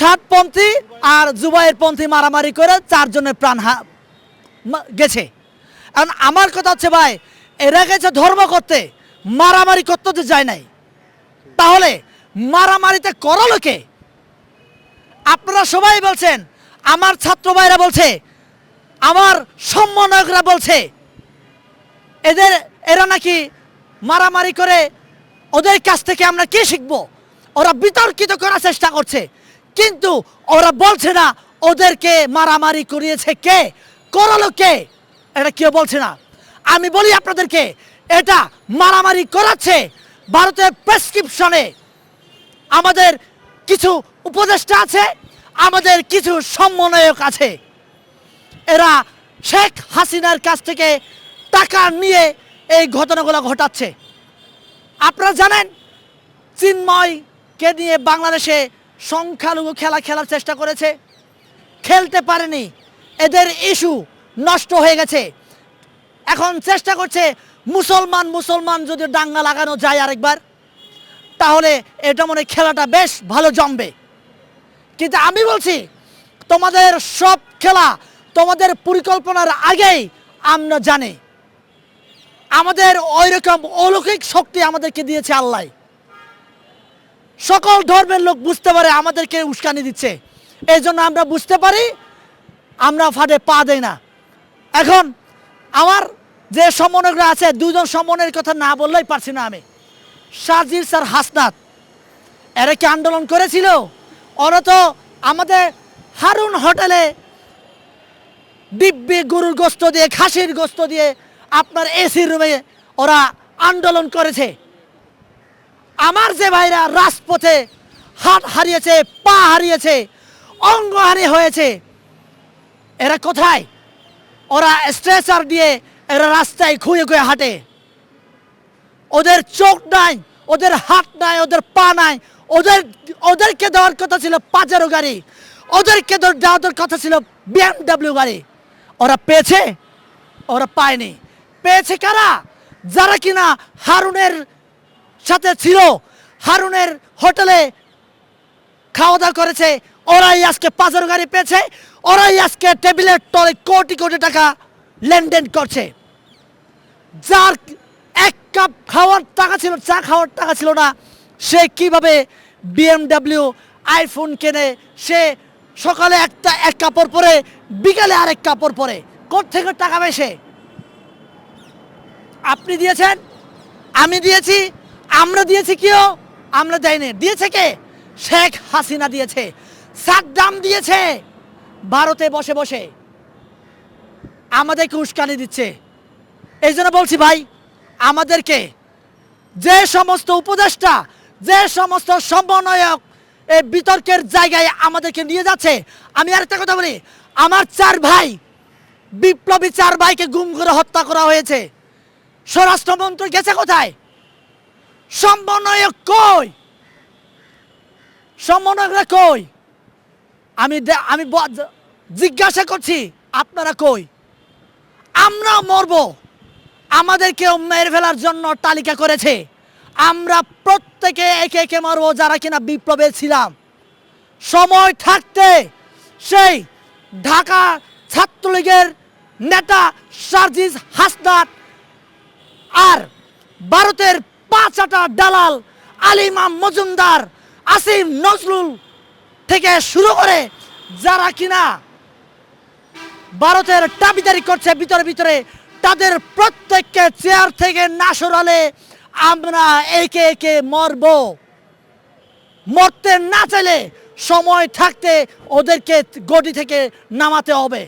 ষাটপন্থী আর জুবাইয়ের পন্থী মারামারি করে চারজনের প্রাণ হা- গেছে। এখন আমার কথা হচ্ছে ভাই, এরা গেছে ধর্ম করতে, মারামারি করতে তো যায় নাই। তাহলে মারামারিতে করল কে? আপনারা সবাই বলছেন, আমার ছাত্র ভাইরা বলছে, আমার সমন্বয়করা বলছে, এদের, এরা নাকি মারামারি করে ওদের কাছ থেকে আমরা কি শিখব? ওরা বিতর্কিত করার চেষ্টা করছে। কিন্তু ওরা বলছে না, ওদেরকে মারামারি করিয়েছে কে? করালো কে? এটা কেউ বলছে না। আমি বলি আপনাদেরকে, এটা মারামারি করাচ্ছে ভারতের প্রেসক্রিপশনে আমাদের কিছু উপদেষ্টা আছে, আমাদের কিছু সমন্বয়ক আছে। এরা শেখ হাসিনার কাছ থেকে টাকা নিয়ে এই ঘটনাগুলো ঘটাচ্ছে। আপনারা জানেন চিন্ময়কে নিয়ে বাংলাদেশে সংখ্যালঘু খেলা খেলার চেষ্টা করেছে। খেলতে পারেনি। এদের ইস্যু নষ্ট হয়ে গেছে। এখন চেষ্টা করছে মুসলমান মুসলমান যদি ডাঙ্গা লাগানো যায় আরেকবার, তাহলে এটা মনে খেলাটা বেশ ভালো জমবে। কিন্তু আমি বলছি, তোমাদের সব খেলা তোমাদের পরিকল্পনার আগেই আমরা জানি। আমাদের ওই রকম অলৌকিক শক্তি আমাদেরকে দিয়েছে আল্লাহ। সকল ধর্মের লোক বুঝতে পারে আমাদেরকে উস্কানি দিচ্ছে। এই জন্য আমরা বুঝতে পারি, আমরা ফাটে পা দেই না। এখন আমার যে সমন্বয়করা আছে, দুজন সমন্বয়ের কথা না বললেই পারছি না আমি। সাজির স্যার হাসনাত, এরা কি আন্দোলন করেছিল? ওরা তো আমাদের হারুন হোটেলে দিব্যি গরুর গোস্ত দিয়ে, খাসির গোস্ত দিয়ে আপনার এসি রুমে ওরা আন্দোলন করেছে। আমার যে ভাইরা রাজপথে হাত হারিয়েছে, পা হারিয়েছে অঙ্গহানি হয়েছে, এরা কোথায়? ওরা স্ট্রেচার দিয়ে এরা রাস্তায় খুঁয়ে খুঁয়ে হাঁটে। ওদের চোখ নাই, ওদের হাত নাই, ওদের পা নাই, ওদের, ওদেরকে দেওয়ার কথা ছিল পাজারো গাড়ি, ওদেরকে দেওয়ার কথা ছিল বিএমডাব্লিউ গাড়ি। ওরা পেয়েছে, ওরা পায়নি। পেয়েছে কারা? যারা কিনা হারুনের সাথে ছিল। হারুনের হোটেলে খাওয়া দাওয়া করেছে। ওরাই আজকে পাজারো গাড়ি পেয়েছে। ওরাই আজকে টেবিলের তলে কোটি কোটি টাকা লেনদেন করছে। যার এক কাপ খাওয়ার টাকা ছিল, চা খাওয়ার টাকা ছিল না, সে কীভাবে বিএমডাব্লিউ আইফোন কেনে? সে সকালে একটা, এক কাপড় পরে, বিকালে আরেক কাপড় পরে। থেকে টাকা সে আপনি দিয়েছেন? আমি দিয়েছি। আমরা দিয়েছি কেউ আমরা দেয়নি। দিয়েছে কে? শেখ হাসিনা দিয়েছে। সাদ্দাম দিয়েছে। ভারতে বসে বসে। আমাদেরকে উস্কানি দিচ্ছে। এই জন্য বলছি ভাই, আমাদেরকে যে সমস্ত উপদেষ্টা, যে সমস্ত সমন্বয়ক এই বিতর্কের জায়গায় আমাদেরকে নিয়ে যাচ্ছে, আমি আর একটা কথা বলি, আমার চার ভাই, বিপ্লবী চার ভাইকে গুম করে হত্যা করা হয়েছে। স্বরাষ্ট্রমন্ত্রী গেছে কোথায়? সমন্বয়ক কই? সমন্বয়করা কই? আমি আমি জিজ্ঞাসা করছি, আপনারা কই? আমরা মরব। আমাদেরকেও মেরে ফেলার জন্য তালিকা করেছে। আমরা প্রত্যেকে একে একে মারবো যারা কিনা বিপ্লবে ছিলাম। সময় থাকতে সেই ঢাকা ছাত্রলীগের নেতা সার্জিস হাসনাত আর ভারতের পাঁচাটা দালাল আলিমাম মজুমদার আসিম নজরুল থেকে শুরু করে যারা কিনা ভারতের দাবিদারি করছে ভিতরে ভিতরে, তাদের প্রত্যেককে চেয়ার থেকে না সরালে আমরা একে একে মরব। মরতে না চাইলে সময় থাকতে ওদেরকে গদি থেকে নামাতে হবে।